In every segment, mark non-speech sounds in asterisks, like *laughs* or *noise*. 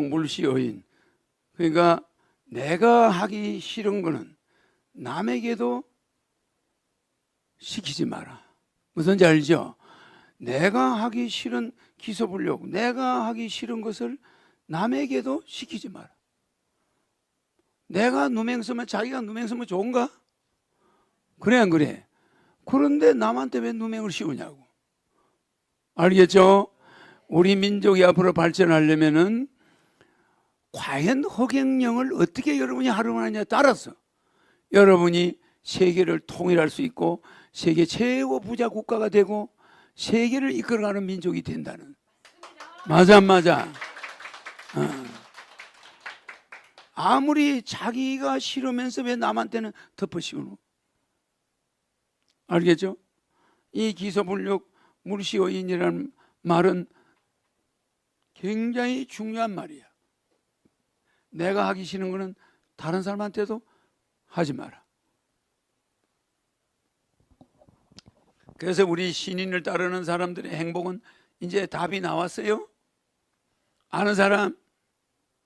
물시 여인. 그러니까 내가 하기 싫은 거는 남에게도 시키지 마라. 무슨 지 알죠? 내가 하기 싫은 기소불력, 내가 하기 싫은 것을 남에게도 시키지 마라. 내가 누맹 쓰면 자기가 누맹 쓰면 좋은가? 그래 안 그래? 그런데 남한테 왜 누맹을 씌우냐고. 알겠죠? 우리 민족이 앞으로 발전하려면은 과연 허경영을 어떻게 여러분이 활용하느냐에 따라서 여러분이 세계를 통일할 수 있고 세계 최고 부자 국가가 되고 세계를 이끌어가는 민족이 된다는 맞아 안 맞아 어. 아무리 자기가 싫으면서 왜 남한테는 덮어씌우노 알겠죠? 이 기소불력 물시어인이라는 말은 굉장히 중요한 말이야 내가 하기 싫은 거는 다른 사람한테도 하지 마라. 그래서 우리 신인을 따르는 사람들의 행복은 이제 답이 나왔어요? 아는 사람?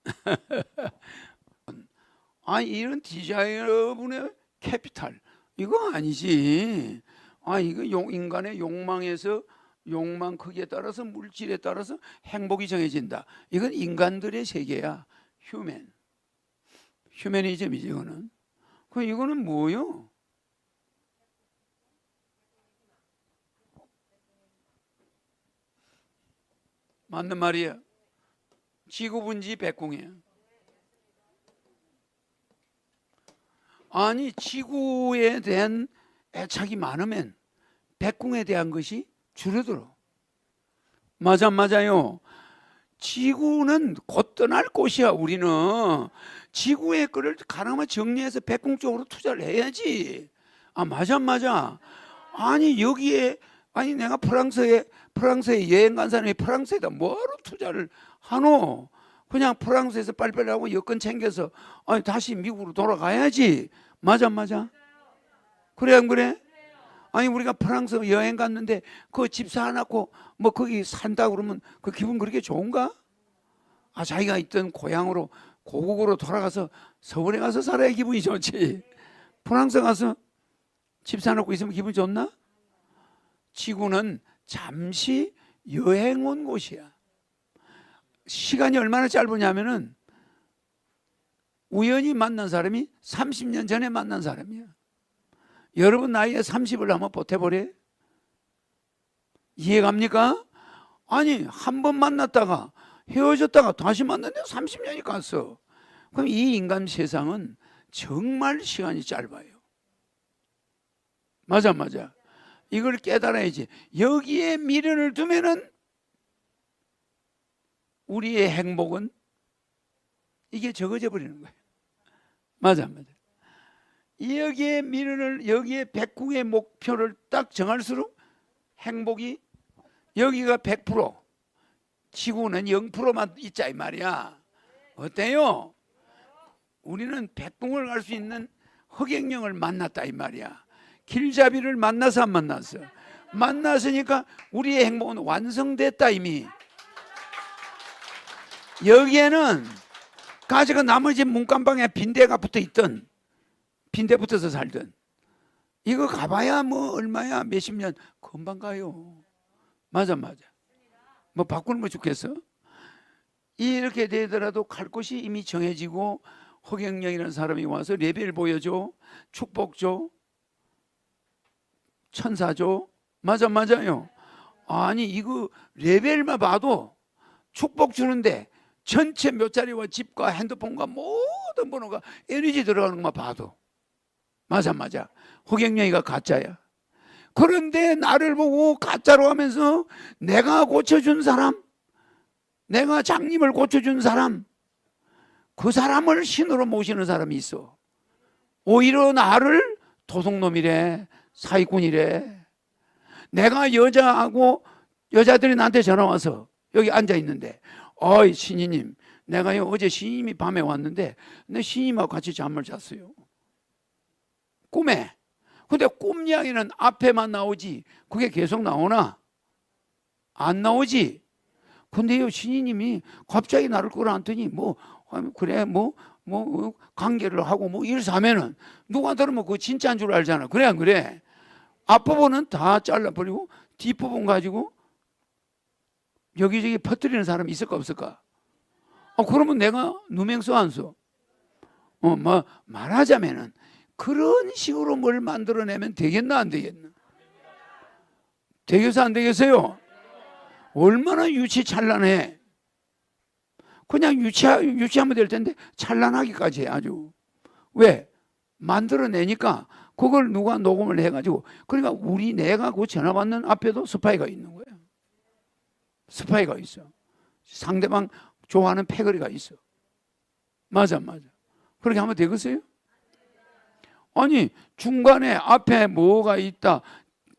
*laughs* 아, 이런 디자이너분의 캐피탈. 이거 아니지. 아, 이거 용, 인간의 욕망에서 욕망 크기에 따라서 물질에 따라서 행복이 정해진다. 이건 인간들의 세계야. 휴맨. 휴메니즘이지 이거는. 그 이거는 뭐요? 맞는 말이야. 지구분지 백궁이야. 아니 지구에 대한 애착이 많으면 백궁에 대한 것이 줄어들어. 맞아 맞아요. 지구는 곧 떠날 곳이야 우리는. 지구의 거를 가능하면 정리해서 백궁 쪽으로 투자를 해야지. 아 맞아 맞아? 아니 여기에 아니 내가 프랑스에 프랑스에 여행 간 사람이 프랑스에다 뭐하러 투자를 하노? 그냥 프랑스에서 빨리빨리 하고 여권 챙겨서 아니 다시 미국으로 돌아가야지. 맞아 맞아? 그래 안 그래 아니 우리가 프랑스 여행 갔는데 그 집 사놓고 뭐 거기 산다 그러면 그 기분 그렇게 좋은가? 아 자기가 있던 고향으로 고국으로 돌아가서 서울에 가서 살아야 기분이 좋지. 프랑스 가서 집 사놓고 있으면 기분 좋나? 지구는 잠시 여행 온 곳이야. 시간이 얼마나 짧으냐면은 우연히 만난 사람이 30년 전에 만난 사람이야. 여러분 나이에 30을 한번 보태보래? 이해갑니까? 아니, 한 번 만났다가 헤어졌다가 다시 만났는데 30년이 갔어. 그럼 이 인간 세상은 정말 시간이 짧아요. 맞아, 맞아. 이걸 깨달아야지. 여기에 미련을 두면은 우리의 행복은 이게 적어져 버리는 거예요. 맞아, 맞아. 여기에 미련을 여기에 백궁의 목표를 딱 정할수록 행복이 여기가 100% 지구는 0%만 있자 이 말이야. 어때요? 우리는 백궁을 갈 수 있는 허경영을 만났다 이 말이야. 길잡이를 만나서 안 만났어. 만났으니까 우리의 행복은 완성됐다 이미. 여기에는 가지고 나머지 문간방에 빈대가 붙어 있던 빈대 붙어서 살던 이거 가봐야 뭐 얼마야 몇십 년 금방 가요. 맞아 맞아. 뭐 바꾸는 거 좋겠어? 이렇게 되더라도 갈 곳이 이미 정해지고 허경영이라는 사람이 와서 레벨 보여줘 축복 줘 천사 줘 맞아 맞아요. 아니 이거 레벨만 봐도 축복 주는데 전체 몇 자리와 집과 핸드폰과 모든 번호가 에너지 들어가는 것만 봐도 맞아 맞아. 허경영이가 가짜야. 그런데 나를 보고 가짜로 하면서 내가 고쳐준 사람 내가 장님을 고쳐준 사람 그 사람을 신으로 모시는 사람이 있어. 오히려 나를 도둑놈이래 사기꾼이래. 내가 여자하고 여자들이 나한테 전화 와서 여기 앉아 있는데 어이 신이님 내가 어제 신임이 밤에 왔는데 내 신임하고 같이 잠을 잤어요 꿈에. 근데 꿈 이야기는 앞에만 나오지. 그게 계속 나오나? 안 나오지. 근데요 신이님이 갑자기 나를 끌어안더니 뭐 아니, 그래 뭐 뭐 관계를 하고 뭐 일사면은 누가 들으면 그거 진짜인 줄 알잖아. 그래 안 그래? 앞부분은 다 잘라버리고 뒷부분 가지고 여기저기 퍼뜨리는 사람이 있을까 없을까? 어, 그러면 내가 누명서 안 써. 어, 뭐 말하자면은 그런 식으로 뭘 만들어내면 되겠나 안 되겠나? 되겠어 안 되겠어요? 얼마나 유치 찬란해. 그냥 유치 유치하면 될 텐데 찬란하기까지 해 아주. 왜? 만들어내니까 그걸 누가 녹음을 해가지고 그러니까 우리 내가 그 전화 받는 앞에도 스파이가 있는 거예요. 스파이가 있어. 상대방 좋아하는 패거리가 있어. 맞아, 맞아. 그렇게 하면 되겠어요? 아니, 중간에 앞에 뭐가 있다.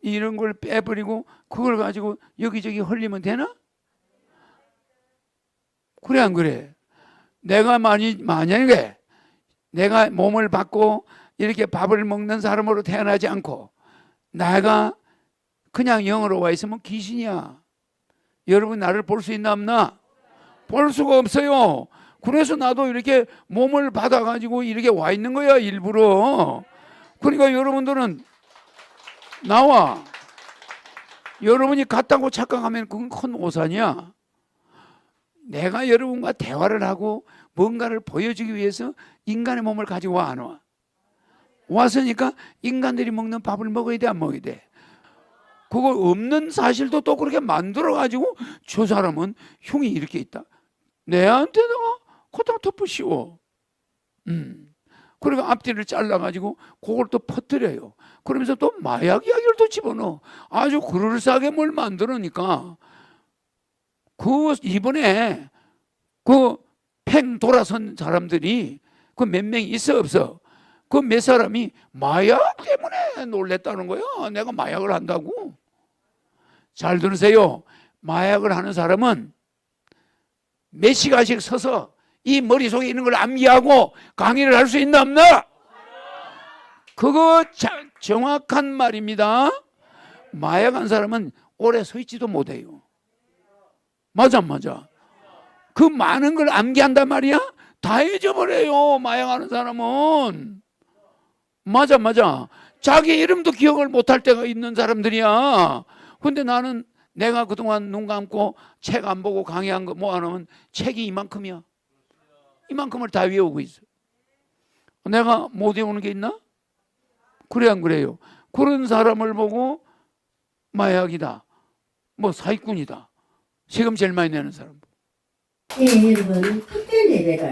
이런 걸 빼버리고 그걸 가지고 여기저기 흘리면 되나? 그래, 안 그래? 내가 많이, 만약에 내가 몸을 받고 이렇게 밥을 먹는 사람으로 태어나지 않고 내가 그냥 영으로 와 있으면 귀신이야. 여러분 나를 볼 수 있나 없나? 볼 수가 없어요. 그래서 나도 이렇게 몸을 받아가지고 이렇게 와 있는 거야 일부러. 그러니까 여러분들은 나와. 여러분이 같다고 착각하면 그건 큰 오산이야. 내가 여러분과 대화를 하고 뭔가를 보여주기 위해서 인간의 몸을 가지고 와 안 와? 왔으니까 인간들이 먹는 밥을 먹어야 돼 안 먹어야 돼? 그거 없는 사실도 또 그렇게 만들어 가지고 저 사람은 흉이 이렇게 있다. 내한테다가 그다 덮으시오. 음. 그리고 앞뒤를 잘라 가지고 그걸 또 퍼뜨려요. 그러면서 또 마약 이야기를 또 집어넣어. 아주 그럴싸하게 뭘 만들으니까 그 이번에 그 팽 돌아선 사람들이 그 몇 명이 있어 없어? 그 몇 사람이 마약 때문에 놀랬다는 거야. 내가 마약을 한다고. 잘 들으세요. 마약을 하는 사람은 몇 시간씩 서서 이 머릿속에 있는 걸 암기하고 강의를 할 수 있나 없나? 그거 자, 정확한 말입니다. 마약한 사람은 오래 서 있지도 못해요. 맞아, 맞아. 그 많은 걸 암기한단 말이야? 다 잊어버려요. 마약하는 사람은. 맞아, 맞아. 자기 이름도 기억을 못할 때가 있는 사람들이야. 근데 나는 내가 그동안 눈 감고 책 안 보고 강의한 거 모아놓으면 책이 이만큼이야. 이만큼을 다 외우고 있어. 내가 못 외우는 게 있나? 그래 안 그래요? 그런 사람을 보고 마약이다. 뭐 사기꾼이다. 세금 제일 많이 내는 사람. 네, 여러분, 특별 예배를